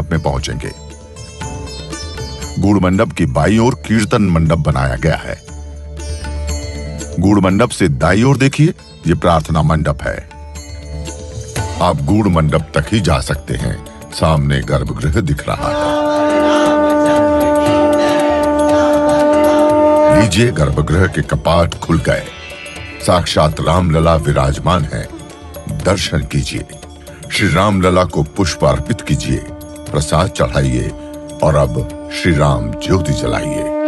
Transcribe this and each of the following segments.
मंडप में पहुँचेंगे। गुड़ मंडप की बाई ओर कीर्तन मंडप बनाया गया है। गुड़ मंडप से दाई ओर देखिए, ये प्रार्थना मंडप है। आप गुड़ मंडप तक ही जा सकते हैं। सामने गर्भगृह दिख रहा है। लीजिए गर्भगृह के कपाट खुल गए। साक्षात रामलला विराजमान है। दर्शन कीजिए। श्री रामलला को पुष्प अर्पित कीजिए। प्रसाद चढ़ाइए और अब श्री राम ज्योति जलाइए।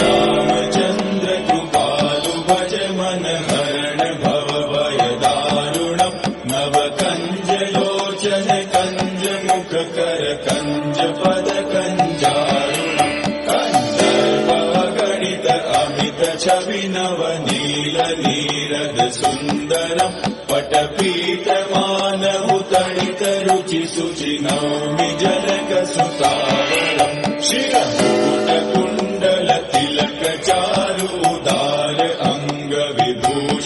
श्रीरामचन्द्र कृपालु भज मन हरण भव भय दारुणम् नव कञ्ज लोचन कञ्ज मुख कर कञ्ज पद कञ्जारुणम् कन्दर्प गणित अमित छवि नव नील नीरद सुन्दरम् पटपीत मानव तडित रुचि सुचि नौमि जनक सुतावरम् शिरमुकुट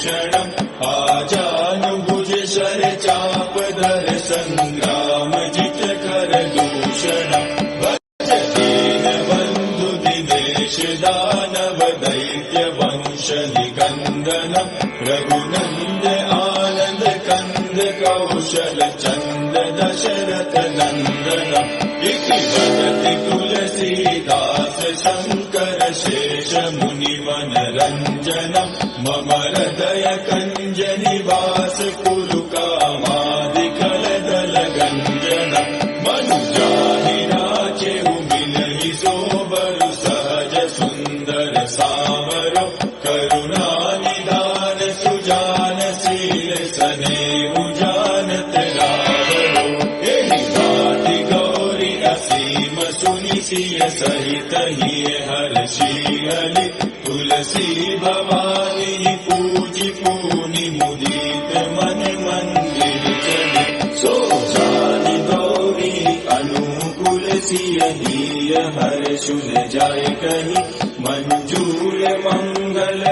विभूषणम् आजानुभुज शर चाप धर सङ्ग्राम जित कर दूषणम् भज दीन बन्धु दिनेश दानव दैत्य वंश निकन्दनम् रघुनन्द आनन्द कन्द कौशल चन्द दशरथ नन्दनम् इति वदति तुलसीदास शङ्कर शेष मुनिवन रञ्जनम् मम हृदय कञ्ज निवास सिय सहित हिय हर तुलसी भवानी पूजि पूनि मुदित मन मंदिर चले। सो जानि गौरी हिय हर सुन जाय कही। मंजूर मंगल